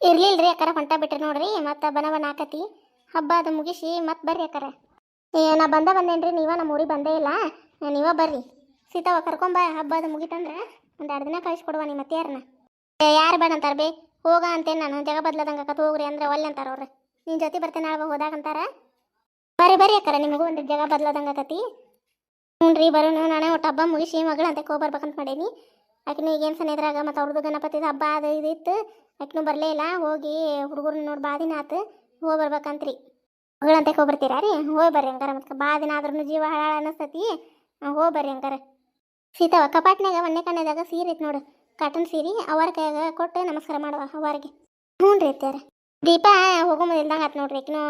ಇರ್ಲಿಲ್ರಿ ಅಕ್ಕಾರ, ಹೊಂಟ ಬಿಟ್ರಿ ನೋಡ್ರಿ, ಮತ್ತೆ ಬನ ಬನ ಆಕತಿ. ಹಬ್ಬ ಅದು ಮುಗಿಸಿ ಮತ್ತೆ ಬರ್ರಿ ಅಕ್ಕಾರ. ಏ, ನಾ ಬಂದ ಬಂದೇನ್ರಿ, ನೀವ ನಮ್ಮ ಊರಿಗೆ ಬಂದೇ ಇಲ್ಲ. ನೀವ ಬರ್ರಿ. ಸೀತಾವ ಕರ್ಕೊಂಬ ಹಬ್ಬ ಅದು ಮುಗಿತಂದ್ರೆ ಒಂದು ಎರಡು ದಿನ ಕಳಿಸ್ಕೊಡುವ ನಿಮ್ಮ ಅತ್ತಿಯಾರನ್ನ ಯಾರು ಬೇಡ ಅಂತಾರ ಬೇ, ಹೋಗ ಅಂತೇನು ನಾನು, ಜಗ ಬದ್ಲದಂಗೆ ಹೋಗ್ರಿ ಅಂದ್ರೆ ಒಲ್ಲೆ ಅಂತಾರ ಅವ್ರು. ನಿನ್ನ ಜೊತೆ ಬರ್ತೇನೆ ನಾಳೆ ಹೋದಾಗ ಅಂತಾರ. ಬರ್ರಿ ಬರ್ರಿ ಅಕ್ಕಾರ, ನಿಮಗೂ ಒಂದು ಜಗ ಬದ್ಲದಂಗೆ ಆಕತಿ. ಹ್ಞೂ ರೀ ಬರೋಣ ನಾನೇ ಒಟ್ಟು ಹಬ್ಬ ಮುಗಿಸಿ ಮಗಳ ಅಂತ ಮಾಡೇನಿ ಮಾಡೀನಿ. ಆಕಿನ ಈಗೇನು ಸಣ್ಣ ಇದ್ರಾಗ ಮತ್ತು ಅವ್ರದ್ದು ಗಣಪತಿದ ಹಬ್ಬ ಅದು ಇದು ಆಕಿನೂ ಬರಲೇ ಇಲ್ಲ. ಹೋಗಿ ಹುಡುಗರನ್ನ ನೋಡಿ ಬಾ ದಿನ ಆತು. ಹೋಗಿ ಬರ್ಬೇಕಂತ್ರಿ. ಮಗಳಂತೆ ಹೋಗ್ಬರ್ತೀರಾ ರೀ? ಹೋಗಿ ಬರ್ರಿ ಹಂಗಾರ ಮತ್ತೆ ಬಾ ದಿನ ಆದ್ರೂ ಜೀವ ಹಾಳ ಅನ್ನಿಸ್ತತಿ ಹೋಗಿ ಬರ್ರಿ ಹಂಗಾರ. ಸೀತಾವ ಕಪಾಟ್ನಾಗ ಒಂದೇ ಕಣ್ಣದಾಗ ಸೀರೆ ಐತೆ ನೋಡು. ಕಾಟನ್ ಸೀರೆ ಅವರ ಕೈಯಾಗ ಕೊಟ್ಟು ನಮಸ್ಕಾರ ಮಾಡುವ ಅವರಿಗೆ ಹ್ಞೂ ರೀ ಅತ್ಯಾರ ದೀಪ ಹೋಗೋ ಇಲ್ದಂಗೆ ಆತು ನೋಡ್ರಿ. ಆಕಿನೂ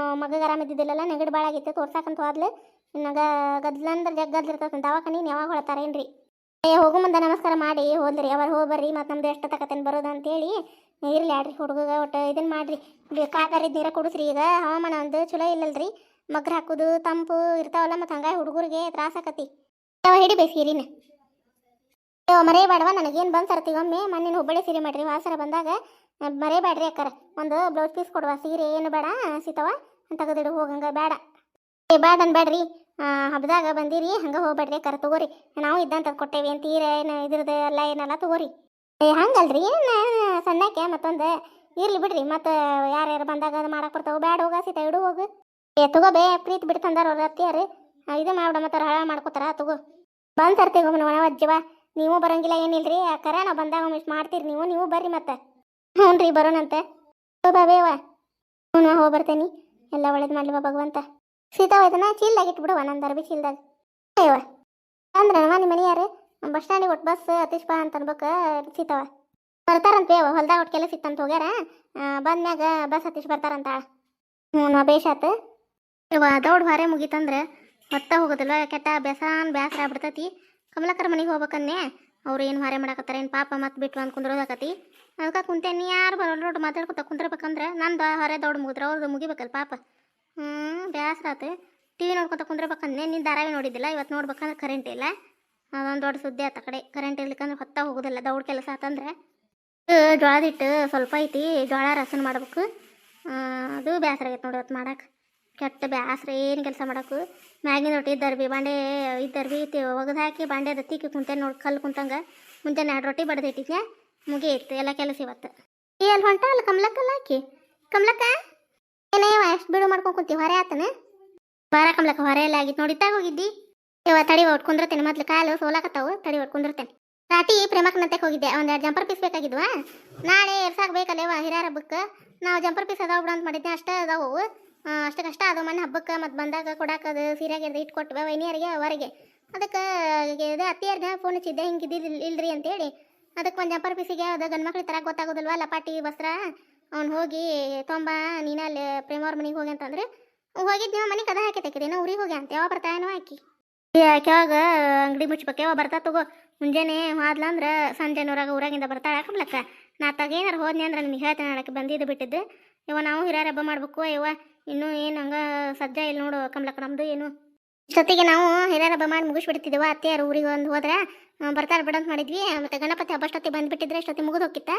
ಆರಾಮ ಇದ್ದಿದ್ದಿಲ್ಲ ನೆಗಡಿ ಭಾಳ ಆಗಿತ್ತು ತೋರ್ಸಾಕಂತ ಹೋದ್ಲು. ನಗ ಗದ್ಲಂದ್ರೆ ಜಗ್ ದವಾಖಾನೆ ಯಾವಾಗ ಯಾವಾಗ ಹೊಳತಾರೇನ್ರಿ? ಏ, ಹೋಗೋ ಮುಂದೆ ನಮಸ್ಕಾರ ಮಾಡಿ. ಹೋದ್ರಿ ಅವ್ರು ಹೋಗಿ ಬರ್ರಿ, ಮತ್ತು ನಮ್ದು ಎಷ್ಟು ತಕತೇನೆ ಬರೋದು ಅಂತೇಳಿ. ಇರ್ಲಿ ಆಡ್ರಿ ಹುಡುಗ ಒಟ್ಟು ಇದನ್ನ ಮಾಡ್ರಿ. ಕಾದಾರಿದ ನೀರ ಕುಡಿಸ್ರಿ ಈಗ. ಹವಾಮಾನ ಒಂದು ಚಲೋ ಇಲ್ಲಲ್ರಿ. ಮಗ್ರ ಹಾಕೋದು, ತಂಪು ಇರ್ತಾವಲ್ಲ ಮತ್ತು ಹಂಗಾಗಿ ಹುಡುಗರಿಗೆ ತ್ರಾಸ ಆಕತಿ. ಯಾವ ಹಿಡಿಬೇಕು ಸೀರಿನ ಯಾವ ಮರೆಯಬೇಡವ ನನಗೇನು ಬಂದು ಸರ್ತಿ ಒಮ್ಮೆ. ಮನ್ನಿನ ಹುಬ್ಬಳ್ಳಿ ಸೀರೆ ಮಾಡ್ರಿ, ವಾಸರ ಬಂದಾಗ. ಮರೇ ಬೇಡ್ರಿ ಅಕ್ಕಾರ. ಒಂದು ಬ್ಲೌಸ್ ಪೀಸ್ ಕೊಡುವ, ಸೀರೆ ಏನು ಬೇಡ ಸೀತವ ತೆಗೆದಿಡು, ಹೋಗಂಗ ಬೇಡ. ಏ ಬೇಡ ಅನ್ಬೇಡ್ರಿ ಹಬ್ಬದಾಗ ಬಂದಿರಿ, ಹಂಗೆ ಹೋಗ್ಬೇಡ್ರಿ, ಕರೆ ತಗೋರಿ. ನಾವು ಇದ್ದಂತ ಕೊಟ್ಟೇವಿ ಏನು ತೀರ, ಏನು ಇದ್ರದ್ದು ಎಲ್ಲ ಏನೆಲ್ಲ ತಗೋರಿ. ಏ, ಹಂಗಲ್ರಿ, ಏನು ಸಣ್ಣಕ್ಕೆ ಮತ್ತೊಂದು ಇರ್ಲಿ ಬಿಡ್ರಿ, ಮತ್ತೆ ಯಾರ್ಯಾರು ಬಂದಾಗ ಅದು ಮಾಡಕ್ಕೆ ಬರ್ತಾವೆ, ಬ್ಯಾಡ ಹೋಗ, ಸೀತಾ ಇಡು ಹೋಗು. ಏ, ತಗೋ ಬೇ, ಪ್ರೀತಿ ಬಿಟ್ಟು ತಂದಾರ ಅವ್ರ ಅತ್ತಿಯಾರು. ಇದು ಮಾಡ್ಬಿಡ ಮತ್ತೆ ಹಳ ಮಾಡ್ಕೋತಾರ, ತಗೋ. ಬಂದು ತರ್ತೀವಿ ಒಣ ಅಜ್ಜವ ನೀವು ಬರಂಗಿಲ್ಲ, ಏನಿಲ್ರಿ ಅಕ್ಕಾರ ನಾವು ಬಂದಾಗ ಮಿಸ್ ಮಾಡ್ತೀರಿ ನೀವು ನೀವು ಬರ್ರಿ ಮತ್ತೆ. ಹ್ಞೂ ರೀ ಬರೋಣಂತೆ ಬಾ, ಬೇವ. ಹ್ಞೂ ಹೋಗಿ ಬರ್ತೇನೆ. ಎಲ್ಲ ಒಳ್ಳೇದು ಮಾಡ್ಲಿ ಭಗವಂತ. ಸೀತಾ ಇದನ್ನ ಚೀಲ್ದಾಗ ಇಟ್ಬಿಡುವ ನಂದು ಅರ್ಬಿ ಚೀಲ್ದಾಗ. ಅಯ್ಯವ ಅಂದ್ರೆ ನಿಮ್ಮ ಮನೆ ಯಾರು ಬಸ್ ಸ್ಟ್ಯಾಂಡಿಗೆ ಒಟ್ಟು ಬಸ್ ಅತೀಶ್ ಅಂತ ಅನ್ಬೇಕು ಸೀತಾವ. ಬರ್ತಾರಂತ ಬೇವ ಹೊಲ್ದಾಗ ಒಟ್ಟು ಕೆಲಸ ಇತ್ತಂತ ಹೋಗ್ಯಾರ ಬಂದ್ಮ್ಯಾಗ ಬಸ್ ಹತ್ತೀಶ್ ಬರ್ತಾರಂತ. ಹ್ಞೂ ನಾ ಬೇಷಾತು ಇವ ದೌಡ್ ಹೊರೆ ಮುಗೀತಂದ್ರೆ ಮತ್ತೆ ಹೋಗೋದಿಲ್ಲ ಕೆಟ್ಟ ಬೇಸಾನ್ ಬೇಸರ ಆಗ್ಬಿಡ್ತೈತಿ. ಕಮಲಕ್ಕರ ಮನೆಗೆ ಹೋಗ್ಬೇಕನ್ನೇ, ಅವ್ರು ಏನು ಹೊರೆ ಮಾಡಕತ್ತಾರ, ಏನು ಪಾಪ ಮತ್ತೆ ಬಿಟ್ಟು ಅಂತ ಕುಂದ್ರೋದಾಕತಿ ಅದಕ್ಕೆ ಕುಂತೇನಿ ಯಾರು ಬರೋಲ್ಲ ನೋಡು ಮಾತಾಡ್ಕೊತ ಕುಂದ್ರಬೇಕಂದ್ರೆ ನಂದು ಹೊರೆ ದೌಡ್ ಮುಗಿದ್ರೆ ಅವ್ರದ್ದು ಮುಗಿಬೇಕಲ್ಲ ಪಾಪ. ಹ್ಞೂ ಬೇಸರ ಆತು. ಟಿ ವಿ ನೋಡ್ಕೊತ ಕುಂದ್ರಬೇಕಂದ್ರೆ ನೀನು ಧಾರಾವಾಹಿ ನೋಡಿದ್ದಿಲ್ಲ ಇವತ್ತು ನೋಡ್ಬೇಕಂದ್ರೆ ಕರೆಂಟ್ ಇಲ್ಲ. ಅದೊಂದು ದೊಡ್ಡ ಸುದ್ದಿ ಆತ ಕಡೆ. ಕರೆಂಟ್ ಇರ್ಲಿಕ್ಕಂದ್ರೆ ಹೊತ್ತ ಹೋಗೋದಿಲ್ಲ, ದೌಡ್ ಕೆಲಸ ಆತಂದ್ರೆ. ಜೋಳದ ಹಿಟ್ಟು ಸ್ವಲ್ಪ ಐತಿ ಜೋಳ ರಸನ್ ಮಾಡ್ಬೇಕು. ಅದು ಬೇಸರ ಆಗೈತೆ ನೋಡಿ ಇವತ್ತು ಮಾಡಕ್ಕೆ ಕೆಟ್ಟ ಬ್ಯಾಸ್ರ ಏನು ಕೆಲಸ ಮಾಡಕ್ಕೆ ಮ್ಯಾಗಿನ ರೊಟ್ಟಿ ಇದ್ದರ್ಬಿ ಬಾಂಡೆ ಇದ್ದರ್ಬಿ ಒಗದು ಹಾಕಿ ಬಾಂಡೆ ಅದು ತಿಕ್ಕಿ ಕುಂತೆ ನೋಡಿ, ಕಲ್ಲು ಕುಂತಂಗ. ಮುಂಜಾನೆ ಎರಡು ರೊಟ್ಟಿ ಬಡ್ದಿಟ್ಟಿದ್ದೆ ಮುಗಿಯಿತ್ತು ಎಲ್ಲ ಕೆಲಸ ಇವತ್ತು ಏ, ಅಲ್ಲಿ ಹೊಂಟ, ಅಲ್ಲ ಕಮ್ಲಕ್ಕಲ್ಲ ಹಾಕಿ. ಕಮ್ಲಕ್ಕ? ಏನೇವ ಎಷ್ಟು ಬಿಡು ಮಾಡ್ಕೊಂಡು ಕುಂತೀವಿ, ಹೊರೆ ಆತನ? ಬಾರ ಹೊರೆ ಎಲ್ಲ ಆಗಿತ್ತು ನೋಡಿ ತಾಗ ಹೋಗಿದ್ದಿ? ಇವ ತಡಿ ಒಟ್ಟು ಕುಂದಿರ್ತೇನೆ, ಮೊದ್ಲು ಕಾಲು ಸೋಲಾಕತ್ತಾವು, ತಡಿ ಒಟ್ಟು ಕುಂದಿರ್ತೇನೆ. ರಾಟಿ ಪ್ರೇಮಕ್ಕನಂತೆ ಹೋಗಿದ್ದೆ, ಒಂದು ಎರಡು ಜಂಪರ್ ಪೀಸ್ ಬೇಕಾಗಿದ್ವಾ? ನಾಳೆ ಎರ್ಸಾಕ್ ಬೇಕಲ್ಲೇವ ಹಿರಿಯರ ಹಬ್ಬಕ್ಕೆ? ನಾವು ಜಂಪರ್ ಪೀಸ್ ಅದಾವ ಬಿಡು ಅಂತ ಮಾಡಿದ್ದೆ, ಅಷ್ಟೇ ಅದಾವು. ಅಷ್ಟು ಕಷ್ಟ ಅದು ಮನೆ ಹಬ್ಬಕ್ಕೆ, ಮತ್ತು ಬಂದಾಗ ಕೊಡಾಕದು ಸೀರೆಗೆ ಇಟ್ಟು ಕೊಟ್ಟು ವೈನಿಯರಿಗೆ, ಅವರಿಗೆ. ಅದಕ್ಕೆ ಇದು ಅತ್ತಿಯರ್ಗೆ ಫೋನ್ ಹಚ್ಚಿದ್ದೆ ಹಿಂಗೆ ಇದ್ದಿಲ್ಲ ಇಲ್ರಿ ಅಂತೇಳಿ. ಅದಕ್ಕೆ ಒಂದು ಜಂಪರ್ ಪೀಸಿಗೆ ಅದು ಗಂಡು ಮಕ್ಳಿಗೆ ತರಕ್ಕೆ ಗೊತ್ತಾಗೋದಿಲ್ವ, ಲಪಾಟಿ, ವಸ್ತ್ರ? ಅವ್ನು ಹೋಗಿ, ತೊಂಬ, ನೀನು ಅಲ್ಲಿ ಪ್ರೇಮವ್ರ ಮನೆಗೆ ಹೋಗಿ ಅಂತಂದ್ರೆ, ಹೋಗಿದ್ದು ನೀವು ಮನೆ ಕದ ಹಾಕಿ ತೆಕಿದೇನೋ ಊರಿಗೆ ಹೋಗಿ ಅಂತ, ಯಾವಾಗ ಬರ್ತಾಯನೋ ಹಾಕಿ ಯಾವಾಗ ಅಂಗಡಿ ಮುಚ್ಚಬೇಕು ಯಾವಾಗ ಬರ್ತಾ ತಗೋ, ಮುಂಜಾನೆ ಹೋದ್ಲ ಸಂಜೆ ಸಂಜೆನೂರಾಗ ಊರಾಗಿಂದ ಬರ್ತಾಳೆ ಹಾಕಬ್ಲಕ್ಕ ನಾ ತಗೇನಾರ ಹೋದ್ನಿ ಅಂದ್ರೆ ನಿಮಗೆ ಹೇಳ್ತೇನೆ ನಾಡಕ್ಕೆ ಬಂದಿದ್ದು ಬಿಟ್ಟಿದ್ದು. ಇವ ನಾವು ಹಿರಿಯರ ಹಬ್ಬ ಮಾಡ್ಬೇಕು ಇವ ಇನ್ನೂ ಏನು ಹಂಗ ಸಜ್ಜ ಇಲ್ಲ ನೋಡು, ಕಮ್ಲಕ್ಕ ನಮ್ಮದು ಏನು ಇಷ್ಟೊತ್ತಿಗೆ ನಾವು ಹಿರಿಯರ ಹಬ್ಬ ಮಾಡಿ ಮುಗಿಸ್ಬಿಡ್ತಿದ್ದೆವು, ಅತ್ತೆಯರು ಊರಿಗೆ ಒಂದು ಹೋದ್ರೆ ಬರ್ತಾರೆ ಬಿಡಂತ ಮಾಡಿದ್ವಿ. ಮತ್ತೆ ಗಣಪತಿ ಹಬ್ಬ ಅಷ್ಟೊತ್ತಿಗೆ ಬಂದ್ಬಿಟ್ಟಿದ್ರೆ ಅಷ್ಟೊತ್ತಿಗೆ ಮುಗಿದು ಹೋಗಿತ್ತ.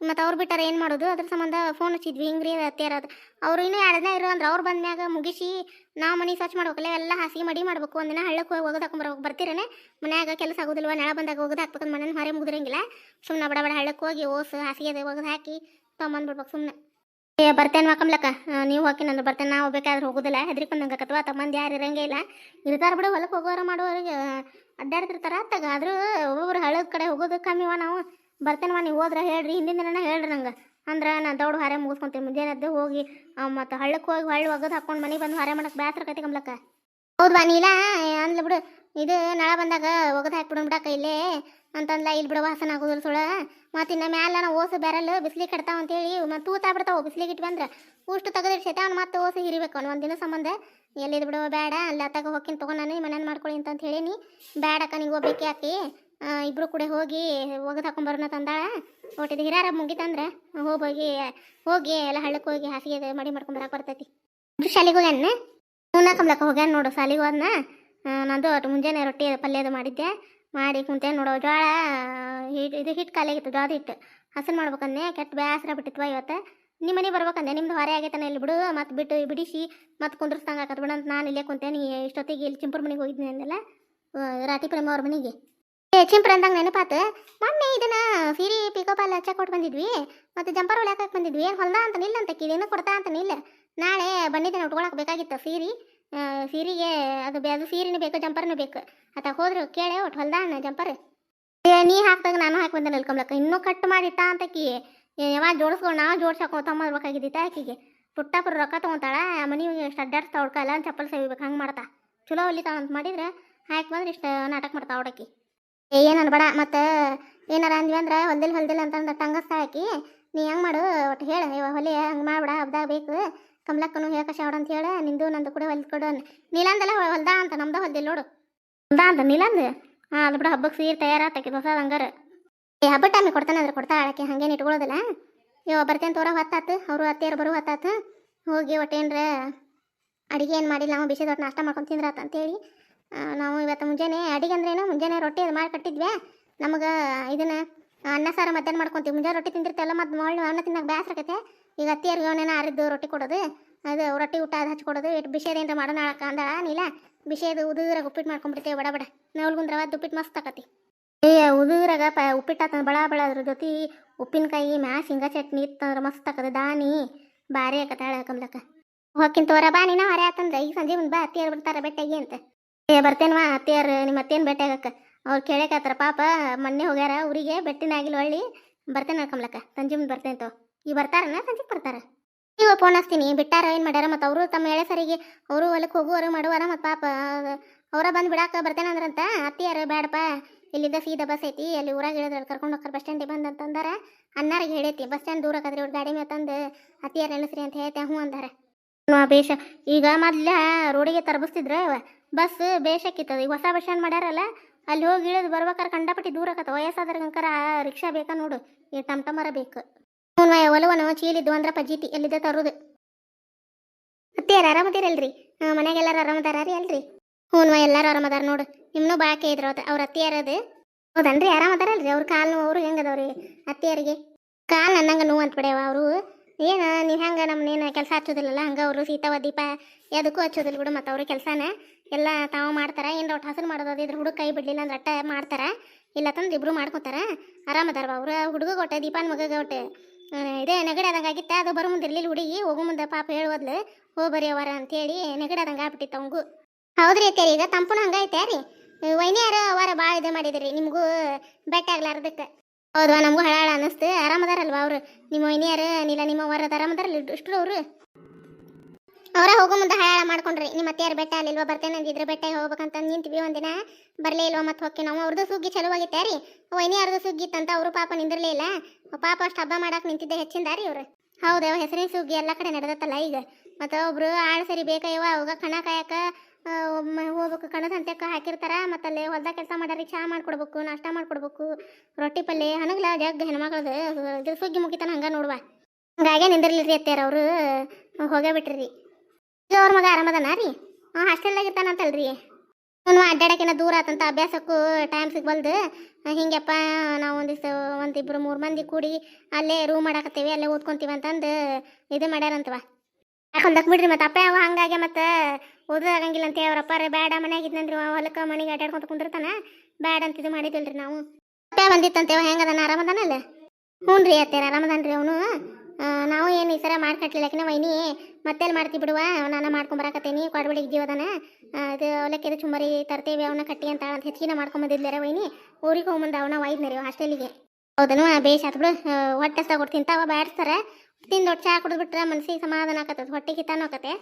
ಮತ್ತು ಅವ್ರು ಬಿಟ್ಟಾರೆ ಏನು ಮಾಡೋದು? ಅದ್ರ ಸಂಬಂಧ ಫೋನ್ ಹಚ್ಚಿದ್ವಿ, ಹಿಂಗ್ರಿ ಅತ್ತೆಯರದು ಅವರು ಇನ್ನೂ ಎರಡು ದಿನ ಇರೋ ಅಂದ್ರೆ ಅವ್ರು ಬಂದ್ಮ್ಯಾಗ ಮುಗಿಸಿ ನಾವು ಮನೆ ಸ್ವಚ್ಛ ಮಾಡ್ಬೇಕಲ್ಲ ಎಲ್ಲ ಹಸಿ ಮಡಿ ಮಾಡ್ಬೇಕು. ಒಂದಿನ ಹಳ್ಳಕ್ಕೆ ಹೋಗಿ ಒಗದು ಹಾಕೊಂಬರ್ಬೇಕು ಬರ್ತೀರೇನೆ. ಮನ್ಯಾಗ ಕೆಲಸ ಆಗೋದಿಲ್ವ? ನೆಳ ಬಂದಾಗ ಒಗದು ಹಾಕ್ಬೇಕಂದ್ರೆ ಮನೇನ ಹೊರೆ ಮುಗಿದ್ರಂಗಿಲ್ಲ. ಸುಮ್ಮನೆ ಬಡ ಬಡ ಹಳ್ಳಕ್ಕೆ ಹೋಗಿ ಓಸು ಹಾಸಿಗೆ ಒಗದು ಹಾಕಿ ತೊಗೊಂಬಂದ್ಬಿಡ್ಬೇಕು ಸುಮ್ಮನೆ ಏ, ಬರ್ತೇನೆ ವಾಕಮ್ಲಕ್ಕ ನೀವು ಹೋಗಿ ನಾನು ಬರ್ತೇನೆ. ನಾವು ಬೇಕಾದ್ರೆ ಹೋಗೋದಿಲ್ಲ. ಹೆದ್ರಿಕೊಂಡಂಗೆ ಅಥವಾ ತಮ್ಮಂದು ಯಾರು ಇರಂಗೇ ಇಲ್ಲ. ಇರ್ತಾರ ಬಿಡು ಹೊಲಕ್ಕೆ ಹೋಗೋರ ಮಾಡೋರಿಗೆ ಅಡ್ಡಾಡ್ತಿರ್ತಾರ ಅತ್ತಾಗ. ಆದರೂ ಒಬ್ಬೊಬ್ರು ಹಳ್ಳದ ಕಡೆ ಹೋಗೋದು ಕಮ್ಮಿವ ನಾವು. ಬರ್ತೇನವ ನೀವು ಹೋದ್ರೆ ಹೇಳ್ರಿ. ಹಿಂದಿನ ದಿನ ಹೇಳ್ರಿ ನಂಗೆ. ಅಂದ್ರೆ ನಾನು ದೌಡ್ ಹಾರೆ ಮುಗಿಸ್ಕೊಂತೀನಿ. ಮುಂಜಾನೆ ಹೋಗಿ ಮತ್ತು ಹಳ್ಳಕ್ಕೆ ಹೋಗಿ ಹೊಳ್ಳಿ ಒಗದು ಹಾಕೊಂಡು ಮನೆಗೆ ಬಂದು ಹಾರೆ ಮಾಡಕ್ಕೆ ಬೇಸರ ಕತೆ ಕಂಬ್ಲಕ್ಕ ಹೌದ್ವಾ ನೀಲ? ಅಂದ್ಲ ಬಿಡು. ಇದು ನಳ ಬಂದಾಗ ಒಗದು ಹಾಕ್ಬಿಡು ಬಿಡಕ್ಕ ಇಲ್ಲೇ. ಅಂತಂದ್ಲ ಇಲ್ಲಿ ಬಿಡು, ವಾಸನ ಆಗೋದಿಲ್ಲ ಸುಳ ಮತ್ತು ಇನ್ನು ಮ್ಯಾಲ ನಾವು ಓಸು ಬೆರಲು, ಬಿಸಿಲಿಗೆ ಕಟ್ತಾವ ಅಂತೇಳಿ, ಮತ್ತು ತೂತಾ ಬಿಡ್ತಾವ ಬಿಸಿಲಿಗೆ ಇಟ್ಟು ಬಂದ್ರೆ. ಉಷ್ಟು ತೆಗೆದಿಡ್ಸೈತೆ, ಅವ್ನು ಮತ್ತೆ ಓಸು ಹಿರಿಬೇಕು. ಅವ್ನು ಒಂದು ದಿನ ಸಂಬಂಧ ಎಲ್ಲಿದ್ದು ಬಿಡುವ ಬೇಡ, ಅಲ್ಲಿ ಅತ್ತಾಗ ಹೋಗಿನ ತೊಗೊಂಡು ನಾನು ಮನೇನು ಮಾಡ್ಕೊಳ್ಳಿ ಅಂತ ಹೇಳೀನಿ ಬೇಡಕ್ಕ ನೀವು ಹೋಗ್ಬೇಕೆ ಆಕಿ ಇಬ್ಬರು ಕೂಡ ಹೋಗಿ, ಒಗೆದು ಹಾಕೊಂಬರೋಣ ತಂದಾಳ. ಒಟ್ಟಿದ್ದು ಹಿರಾರ ಮುಗಿತಂದ್ರೆ, ಹೋಗಿ ಹೋಗಿ ಎಲ್ಲ ಹಳ್ಳಕ್ಕೆ ಹೋಗಿ ಹಾಸಿಗೆ ಮಡಿ ಮಾಡ್ಕೊಂಬರಕ್ಕೆ ಬರ್ತೈತಿ. ಶಾಲೆಗೆ ಹೋಗ್ಯಾನ? ಹೂನ ಕಂಬ್ಲಕ್ಕ ಹೋಗ್ಯಾನ ನೋಡು, ಶಾಲೆಗೆ ಹೋದ್ನ. ನಂದು ಅಟ್ಟು ಮುಂಜಾನೆ ರೊಟ್ಟಿ ಪಲ್ಯದು ಮಾಡಿದ್ದೆ. ಮಾಡಿ ಕುಂತೆ ನೋಡೋ ಜೋಳ ಹಿಟ್, ಇದು ಹಿಟ್ಟು ಖಾಲಿ ಆಗಿತ್ತು ಜೋಳದ ಹಿಟ್ಟು ಹಸನ್ ಮಾಡ್ಬೇಕನ್ನೇ ಕೆಟ್ಟ ಬೇಸರ ಬಿಟ್ಟಿತ್ವ ಇವತ್ತು. ನಿಮ್ಮ ಮನೆ ಬರ್ಬೇಕಂದೆ, ನಿಮ್ದು ಹೊರೆ ಆಗೈತಾನೆ ಇಲ್ಲಿ ಬಿಡು, ಮತ್ತೆ ಬಿಟ್ಟು ಬಿಡಿಸಿ, ಮತ್ತೆ ಕುಂದ್ರಸ್ದಂಗೆ ಆಕತ್ ಬಿಡ ಅಂತ ನಾನು ಇಲ್ಲೇ ಕುಂತೇನೆ ಇಷ್ಟೊತ್ತಿಗೆ ಇಲ್ಲಿ ಚಿಂಪುರ ಮನೆಗೆ ಹೋಗಿದ್ನಿ ಅಂದೆಲ್ಲ ರಾತಿ ಪ್ರೇಮ ಅವ್ರ ಮನೆಗೆ. ಏ, ಚಿಂಪ್ರ ಅಂದಂಗೆ ನೆನಪಾತು? ಮೊನ್ನೆ ಇದನ್ನು ಸೀರೆ ಅಲ್ಲಿ ಹಚ್ಚಕ್ ಕೊಟ್ಟು ಬಂದಿದ್ವಿ, ಮತ್ತು ಜಂಪರ್ ಹೊಲೆ ಹಾಕಕ್ಕೆ ಬಂದಿದ್ವಿ, ಏನು ಹೊಲ್ದ ಅಂತ ನಿಲ್ಲ ಅಂತ ಇದೇನು ಕೊಡ್ತಾ ಅಂತ ನಿಲ್ಲ ನಾಳೆ ಬಂದಿದ್ದೇನೆ ಉಟ್ಕೊಳಕ್ಕೆ ಬೇಕಾಗಿತ್ತು ಸೀರೆ. ಸೀರೆಗೆ, ಅದು ಬೇ- ಅದು ಸೀರೆನೂ ಬೇಕು, ಜಂಪರ್ನೂ ಬೇಕು. ಆತ ಹೋದ್ರು, ಕೇಳೆ, ಒಟ್ಟು ಹೊಲ್ದ ಅಣ್ಣ ಜಂಪರ್? ನೀ ಹಾಕ್ದಾಗ ನಾನು ಹಾಕಿ ಬಂದೆ ನಿಲ್ಕೊಂಬ್ಲಕ್ಕ ಇನ್ನೂ ಕಟ್ ಮಾಡಿಟ್ಟ ಅಂತಕಿ ಯಾವಾಗ ಜೋಡಿಸ್ಕೊಂಡು ನಾವು ಜೋಡ್ಸಕ್ಕೆ ತಮ್ಮರ್ಬೇಕಾಗಿದ್ದಿತ್ತ ಆಕಿಗೆ. ಪುಟ್ಟಪ್ಪ ರೊಕ್ಕ ತೊಗೊಂತಾಳ ಮನೆಗೆ ಅಡ್ಡಾಡ್ಸ್ತಾ ಹುಡ್ಕಲ್ಲ ಚಪ್ಪಲ್ ಸೇವಿಬೇಕು, ಹಂಗೆ ಮಾಡ್ತಾ. ಚಲೋ ಹೊಲಿತಾಳ ಅಂತ ಮಾಡಿದ್ರೆ, ಹಾಕಿ ಬಂದ್ರೆ ಇಷ್ಟು ನಾಟಕ ಮಾಡ್ತಾ ಅವಡಕ್ಕಿ ಏನು ಅನ್ಬೇಡ, ಮತ್ತು ಏನಾರ ಅಂದ್ವಿ ಅಂದ್ರೆ ಹೊಲ್ದಿಲ್ಲ ಹೊಲ್ದಿಲ್ಲ ಅಂತಂದ್ರೆ ಟಂಗಸ್ತಾ ಹಾಕಿ ನೀ ಹೆಂಗೆ ಮಾಡು, ಒಟ್ಟು ಹೇಳು ಇವ ಹೊಲಿ, ಹಂಗೆ ಮಾಡ್ಬೇಡ, ಹಬ್ದಾಗ ಬೇಕು. ಕಮಲಕ್ಕನು ಹೇಳಕಶ ಅವಡ ಅಂತ ಹೇಳ, ನಿಂದು ನಂದು ಕೂಡ ಹೊಲ್ದು ಕೊಡು. ನೀಲಂದಲ್ಲ ಹೊಲ್ದ ಅಂತ, ನಮ್ದು ಹೊಲ್ದಿಲ್ಲ ನೋಡು. ಹೊಲ್ದ ಅಂತ, ನೀಲಂದ್? ಹಾಂ, ಅದು ಬಿಡ ಹಬ್ಬಕ್ಕೆ ಸೀರೆ ತಯಾರಾತಕ್ಕೆ ಹೊಸ ಹಂಗಾರ ಏ ಹಬ್ಬ ಟೈಮಿಗೆ ಕೊಡ್ತಾನೆ ಅಂದ್ರೆ ಕೊಡ್ತಾ ಆಳಕ್ಕೆ, ಹಂಗೇನು ಇಟ್ಕೊಳ್ಳೋದಿಲ್ಲ ಇವ ಬರ್ತೇನೆ ತೋರ, ಹೊತ್ತಾತು, ಅವರು ಅತ್ತೆಯರು ಬರು ಹೊತ್ತಾತು. ಹೋಗಿ ಒಟ್ಟೇನ್ರ ಅಡಿಗೆ ಏನು ಮಾಡಿಲ್ಲ ನಾವು ಬಿಸಿ ದೊಡ್ಡ ನಾಷ್ಟ ಮಾಡ್ಕೊಂಡು ತಿಂದ್ರಾತ ಅಂತೇಳಿ. ನಾವು ಇವತ್ತು ಮುಂಜಾನೆ, ಅಡಿಗೆ ಅಂದ್ರೇನು, ಮುಂಜಾನೆ ರೊಟ್ಟಿ ಅದು ಮಾಡಿ ಕಟ್ಟಿದ್ವಿ. ನಮಗೆ ಇದನ್ನ ಅನ್ನ ಸಾರು ಮಧ್ಯಾಹ್ನ ಮಾಡ್ಕೊಂತೀವಿ. ಮುಂಜಾನೆ ರೊಟ್ಟಿ ತಿಂದಿರ್ತೆಲ್ಲ ಮತ್ತು ಮಳ್ಳು ಅನ್ನ ತಿನ್ನಕ್ಕೆ ಬೇಸರ ಆಕೈತೆ ಈಗ ಅತ್ತಿಯರ್ಗೆ ಅವನೇನ ಅರಿದ್ದು ರೊಟ್ಟಿ ಕೊಡೋದು, ಅದು ರೊಟ್ಟಿ ಊಟ ಅದು ಹಚ್ಕೊಡೋದು ಇಟ್ಟು ಬಿಷೇದೇನ್ರ ಮಾಡೋಣ ಅಂದಳ, ನೀಲ ಬಿಷೇದು ಉದುರಾಗ ಉಪ್ಪಿಟ್ಟು ಮಾಡ್ಕೊಂಡ್ಬಿಡ್ತೇವೆ ಬಡ ಬಡ. ನಾವು ರವಾದ ಉಪ್ಪಿಟ್ಟು ಮಸ್ತ್ ಆಕತಿ. ಏ ಉದುರಾಗ ಪ ಉಪ್ಪಿಟ್ಟು ಬಳ ಬಳ ಅದ್ರ ಜೊತೆ ಉಪ್ಪಿನಕಾಯಿ ಮ್ಯಾ ಶೇಂಗಾ ಚಟ್ನಿ ಇತ್ತಂದ್ರೆ ಮಸ್ತ್ ಆಕದ ದಾನಿ ಭಾರಿ ಆಕತ ಹೇಳ ಕಮ್ಲಕ್ಕ ಹೋಗಿನ್ ತೋರ ಬಾ, ನೀನ ಹೊರೆ ಆತಂದ್ರೆ ಈಗ ಸಂಜೆ ಮುಂದೆ ಬಾ, ಅತ್ತಿಯರ್ ಬರ್ತಾರ ಬೆಟ್ಟಾಗಿ ಅಂತ. ಏ ಬರ್ತೇನವಾ ಅತ್ತಿಯರು ನಿಮ್ಮ ಅತ್ತೇನು ಬೆಟ್ಟಿ ಆಗಕ್ಕ ಅವ್ರು ಕೇಳಕತ್ತಾರ ಪಾಪ ಮೊನ್ನೆ ಹೋಗ್ಯಾರ, ಊರಿಗೆ, ಬೆಟ್ಟಿನ ಆಗಿಲ್ಲ ಹೊಳ್ಳಿ, ಬರ್ತೇನೆ ಕಮ್ಲಕ್ಕ ಸಂಜೆ ಮುಂದೆ ಬರ್ತೇನೆ ತೋ. ಈಗ ಬರ್ತಾರನ ಸಂಜೆಗೆ ಬರ್ತಾರ. ನೀವು ಫೋನ್ ಹಚ್ತೀನಿ, ಬಿಟ್ಟಾರ, ಏನು ಮಾಡ್ಯಾರ, ಮತ್ತು ಅವರು ತಮ್ಮ ಎಳೆ ಸರಿಗೆ, ಅವರು ಹೊಲಕ್ಕೆ ಹೋಗುವರು ಮಾಡುವಾರ, ಮತ್ತು ಪಾಪ ಅವರ ಬಂದು ಬಿಡಾಕ ಬರ್ತೇನೆ ಅಂದ್ರಂತ ಅತ್ತಿಯಾರ ಬೇಡಪ್ಪ ಇಲ್ಲಿದ್ದ ಸೀದಾ ಬಸ್ ಐತಿ, ಅಲ್ಲಿ ಊರಾಗ ಇಳಿದ್ರಲ್ಲಿ ಕರ್ಕೊಂಡು ಹೋಗ್ತಾರೆ ಬಸ್ ಸ್ಟ್ಯಾಂಡಿಗೆ ಬಂದು ಅಂತಂದಾರ ಅನ್ನಾರಿಗೆ ಹೇಳೈತಿ ಬಸ್ ಸ್ಟ್ಯಾಂಡ್ ದೂರ ಆಕದ್ರಿ ಅವ್ರ ಗಾಡಿ ಮೇಲೆ ತಂದು ಅತ್ತಿಯಾರ ಎಣಸ್ರಿ ಅಂತ ಹೇಳ್ತೆ, ಹ್ಞೂ ಅಂದಾರ. ನಾ ಬೇಷ, ಈಗ ಮೊದ್ಲ ರೋಡಿಗೆ ತರಬಸ್ತಿದ್ರ ಬಸ್ ಬೇಷಕ್ಕಿತ್ತದ, ಈಗ ಹೊಸ ಬಸ್ ಸ್ಟ್ಯಾಂಡ್ ಮಾಡ್ಯಾರಲ್ಲ, ಅಲ್ಲಿ ಹೋಗಿ ಇಳಿದು ಬರ್ಬೇಕಾರೆ, ಕಂಡಪಟ್ಟಿ ದೂರ ಆಕತ್ತ ವಯಸ್ಸಾದ್ರಂಕರ ರಿಕ್ಷಾ ಬೇಕಾ ನೋಡು, ಈ ಟಮ್ ಟಮರ ಬೇಕು. ಒಲವನು ಚೀಲಿದ್ದು ಅಂದ್ರ ಪಜೀತಿ ಎಲ್ಲಿದ್ದ ತರೋದು. ಅತ್ತಿಯಾರ ಆರಾಮದಿರಲ್ರಿ? ಮನೆಗೆ ಎಲ್ಲಾರು ಆರಾಮದಾರ ರೀ ಅಲ್ರಿ? ಹ್ಞೂ ಎಲ್ಲಾರು ಆರಾಮದಾರ ನೋಡು. ನಿಮ್ನು ಬಾಕೆ ಇದ್ರು ಅವ್ರ ಅತ್ತಿಯಾರದು. ಹೌದನ್ರಿ, ಆರಾಮದಾರಲ್ರಿ ಅವ್ರ ಕಾಲು ನೋವು, ಅವ್ರು ಹೆಂಗದವ್ರಿ ಅತ್ತಿಯರಿಗೆ? ಕಾಲು ನನ್ನಂಗ ನೋವು ಅಂತ ಬಿಡ್ಯಾವ ಅವರು. ಏನ, ನೀವು ಹೆಂಗೆ ನಮ್ಮನ್ನೇನು ಕೆಲಸ ಹಚ್ಚೋದಿಲ್ಲಲ್ಲ, ಹಂಗೆ ಅವರು ಸೀತಾವ ದೀಪ ಎದಕ್ಕೂ ಹಚ್ಚೋದಿಲ್ಲ ಬಿಡು ಮತ್ತು ಅವ್ರ ಕೆಲಸನ. ಎಲ್ಲ ತಾವು ಮಾಡ್ತಾರ ಏನು ಒಟ್ಟು ಹಸರು ಮಾಡೋದು ಇದ್ರ ಹುಡುಗ ಕೈ ಬಿಡ್ಲಿಲ್ಲ ಅಂದ್ರೆ ಅಟ್ಟ ಮಾಡ್ತಾರ. ಇಲ್ಲ ತಂದು ಇಬ್ರು ಮಾಡ್ಕೊತಾರ. ಆರಾಮದಾರ ಅವ್ರ ಹುಡುಗ ಒಟ್ಟೆ ದೀಪನ ಮಗಗ ಒಟ್ಟೆ. ಇದೇ ನೆಗಡಿ ಆದಂಗೆ ಆಗಿತ್ತ? ಅದು ಬರೋ ಮುಂದೆ ಇರ್ಲಿಲ್ಲ ಹುಡುಗಿ. ಹೋಗು ಮುಂದೆ ಪಾಪ ಹೇಳುವದ್ಲು ಹೋ ಬರೀ ಅವರ ಅಂತೇಳಿ ನೆಗಡಿ ಆದಂಗ ಆಗ್ಬಿಟ್ಟಿತ್ತು ಅವಂಗು. ಹೌದ್ರಿ ಅತ್ತೇರಿ, ಈಗ ತಂಪುನ ಹಂಗೈತೆ ರೀ? ವೈನಿಯಾರ ಅವರ ಭಾಳ ಇದು ಮಾಡಿದ್ರಿ, ನಿಮಗೂ ಬೆಟ್ಟ ಆಗ್ಲಾರ್ದಕ್ಕೆ. ಹೌದಾ, ನಮಗೂ ಹಳಾಳ ಅನ್ನಿಸ್ತು ಆರಾಮದಾರಲ್ವಾ ಅವರು? ನಿಮ್ಮ ವೈನಿಯಾರ ನಿಲ್ಲ ನಿಮ್ಮ ವರದ ಆರಾಮದಾರಲ್ಲ ಇಷ್ಟು ಅವರು? ಅವರ ಹೋಗೋ ಮುಂದೆ ಹಳಾಳ ಮಾಡ್ಕೊಂಡ್ರಿ. ನಿಮ್ಮ ಅತ್ತೆಯಾರ ಬೆಟ್ಟ ಅಲ್ಲಿಲ್ವಾ ಬರ್ತೇನೆ ಅಂದಿದ್ರೆ ಬೆಟ್ಟ ಹೋಗ್ಬೇಕಂತ ನಿಂತಿವಿ ಒಂದಿನ. ಬರಲೇ ಇಲ್ವಾ ಮತ್ತೆ ಹೋಗಿ ನಾವು ಅವ್ರದ್ದು ಸುಗ್ಗಿ ಚಲೋ ರೀ? ಸುಗ್ಗಿ ಇತ್ತಂತ ಅವರು ಪಾಪ ನಿಂದಿರ್ಲೇ ಇಲ್ಲ. ಪಾಪ ಅಷ್ಟು ಹಬ್ಬ ಮಾಡಕ್ಕೆ ನಿಂತಿದ್ದೆ ಹೆಚ್ಚಿಂದ ರೀ ಇವ್ರು. ಹೌದವ ಹೆಸರಿನ ಸುಗ್ಗಿ ಎಲ್ಲ ಕಡೆ ನಡೆದತ್ತಲ್ಲ ಈಗ. ಮತ್ತು ಒಬ್ರು ಆಳು ಸರಿ ಬೇಕಯ್ಯವ ಅವಾಗ ಕಣ ಕಾಯಕ ಹೋಗ್ಬೇಕು, ಕಣದ ಹಂತಕ್ಕೆ ಹಾಕಿರ್ತಾರ. ಮತ್ತು ಅಲ್ಲಿ ಹೊಲ್ದಾಗ ಕೆಲಸ ಮಾಡಾರಿ ಚಹಾ ಮಾಡ್ಕೊಡ್ಬೇಕು, ನಾಷ್ಟ ಮಾಡ್ಕೊಡ್ಬೇಕು. ರೊಟ್ಟಿ ಪಲ್ಯ ಹನಗ್ಲ ಜಗ್ ಹೆಣ್ಮಕ್ಳದು ಇದು ಸುಗ್ಗಿ ಮುಗಿತಾನ ಹಂಗ ನೋಡುವ. ಹಂಗಾಗೆ ನಿಂದಿರ್ಲಿರಿ ಅತ್ಯಾರ ಅವರು. ಹೋಗೇ ಬಿಟ್ರಿ. ಅವ್ರ ಮಗ ಆರಾಮದನ ರೀ? ಹಾಂ ಹಾಸ್ಟೆಲ್ದಾಗ ಇರ್ತಾನಂತಲ್ರಿ. ಅವನು ಅಡ್ಡಾಡಕಿನ ದೂರ ಆತಂತ ಅಭ್ಯಾಸಕ್ಕೂ ಟೈಮ್ ಸಿಗ್ಬಲ್ದು ಹಿಂಗೆಪ್ಪ ನಾವು ಒಂದಿಷ್ಟು ಒಂದಿಬ್ರು ಮೂರು ಮಂದಿ ಕೂಡಿ ಅಲ್ಲೇ ರೂಮ್ ಮಾಡಾಕತ್ತೀವಿ, ಅಲ್ಲೇ ಓದ್ಕೊಂತೀವಿ ಅಂತಂದು ಇದು ಮಾಡ್ಯಾರಂತವ. ಯಾಕಂದಕ್ ಬಿಡ್ರಿ ಮತ್ತೆ ಅಪ್ಪ ಅವ ಹಂಗಾಗಿ ಮತ್ತೆ ಓದೋದಾಗಂಗಿಲ್ಲ ಅಂತ, ಅವ್ರ ಅಪ್ಪಾರ ಬೇಡ ಮನ್ಯಾಗ ಅವ ಹೊಲಕ್ಕೆ ಮನೆಗೆ ಅಡ್ಡಾಡ್ಕೊಂತ ಕುಂದಿರ್ತಾನ, ಬ್ಯಾಡ ಅಂತ ಇದು ಮಾಡಿದಿಲ್ರಿ ನಾವು. ಅಪ್ಪ ಬಂದಿತ್ತಂತೇವ ಹೆಂಗದಾನ ಆರಾಮದಾನಲ್ಲ ಹ್ಞೂ ರೀ ಅತ್ತೇರ ರೀ ಅವನು. ನಾವು ಏನು ಈ ಸರ ಮಾಡ್ಕಟ್ಲಿಲ್ಲಕಿನ ವೈನಿ? ಮತ್ತೆಲ್ಲಿ ಮಾಡ್ತೀವಿ ಬಿಡುವ? ನಾನು ಮಾಡ್ಕೊಂಬರಾಕತ್ತೇನಿ ಕೊಡಬಳಿಗೆ ಜೀವದನ ಅದು ಅವಲಕ್ಕಿದ ಚುಮ್ಮರಿ ತರ್ತೇವೆ, ಅವನ್ನ ಕಟ್ಟಿ ಅಂತ ಅಂತ ಹೆಚ್ಚಿನ ಮಾಡ್ಕೊಂಬಂದಿದ್ಲಾರ ವೈನಿ? ಊರಿಗೆ ಹೋಗ್ಬಂದ ಅವನ ರೀ ಹಾಸ್ಟೆಲಿಗೆ. ಹೌದನು ಬೇಷ್ ಆತ್ ಬಿಡು. ಹೊಟ್ಟೆ ಕೊಡ್ತೀನಿ ತಿಂತಾವ ಬ್ಯಾಡ್ಸ್ತಾರ. ತಿಂದು ಒಟ್ಟು ಚಾ ಕುಡಿದ್ಬಿಟ್ರೆ ಮನ್ಸಿಗೆ ಸಮಾಧಾನ ಆಕತ್ತೆ ಹೊಟ್ಟೆಗೆ ತಾನು ಆಕತ್ತೆ.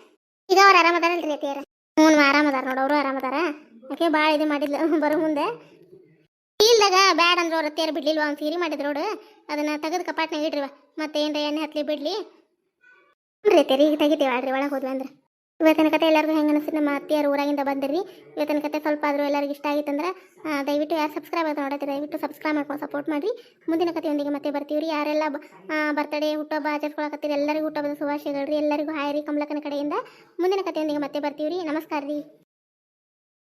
ಈಗ ಅವ್ರು ಆರಾಮದಾರಲ್ರಿ ಅತ್ತಿಯರ? ಹ್ಞೂ ಆರಾಮದಾರ ನೋಡು, ಅವರು ಆರಾಮದಾರ ಯಾಕೆ ಭಾಳ ಇದು ಮಾಡಿಲ್ಲ ಬರೋ ಮುಂದೆ. ಇಲ್ದಾಗ ಬ್ಯಾಡ್ ಅಂದ್ರೆ ಅವ್ರ ಅತ್ತಿಯರು ಬಿಡ್ಲಿಲ್ವ? ಅವ್ನು ಸೀರೆ ಮಾಡಿದ್ರು ನೋಡು. ಅದನ್ನ ತೆಗೆದು ಕಪಾಟ್ನಾಗ ಇಡ್ರಿವ ಮತ್ತೆ ಏನ್ರ ಎಣ್ಣೆ ಹತ್ಲಿ ಬಿಡ್ಲಿ? ರೀ ಈಗ ತೆಗಿತೀವಿ ಆಡ್ರಿ ಒಳಗೆ ಹೋದ್ವಿ ಅಂದ್ರೆ. ಇವತ್ತಿನ ಕತೆ ಎಲ್ಲರಿಗೂ ಹೆಂಗೆ ಅನಿಸ್ತು ನಮ್ಮ ಅತ್ತಿಯರು ಊರಾಗಿಂದ ಬಂದಿರಿ. ಇವತ್ತಿನ ಕತೆ ಸ್ವಲ್ಪ ಆದರೂ ಎಲ್ಲರಿಗೂ ಇಷ್ಟ ಆಗಿತ್ತಂದ್ರೆ ದಯವಿಟ್ಟು ಯಾರು ಸಬ್ಸ್ಕ್ರೈಬ್ ಆಗಿ ನೋಡತ್ತೆ ದಯವಿಟ್ಟು ಸಬ್ಸ್ಕ್ರೈಬ್ ಮಾಡ್ಕೊಂಡು ಸಪೋರ್ಟ್ ಮಾಡಿರಿ. ಮುಂದಿನ ಕಥೆಯೊಂದಿಗೆ ಮತ್ತೆ ಬರ್ತೀವಿ ರೀ ಯಾರೆಲ್ಲ ಬರ್ತಡೇ ಹುಟ್ಟುಹಬ್ಬ ಆಚರಿಸ್ಕೊಳಕತ್ತೀರಿ ಎಲ್ಲರಿಗೂ ಹುಟ್ಟುಹಬ್ಬದ ಶುಭಾಶಯಗಳು ರೀ. ಎಲ್ಲರಿಗೂ ಹಾಯ್ ರೀ, ಕಮಲಕ್ಕನ ಕಡೆಯಿಂದ. ಮುಂದಿನ ಕಥೆಯೊಂದಿಗೆ ಮತ್ತೆ ಬರ್ತೀವಿ ರೀ ನಮಸ್ಕಾರ ರೀ.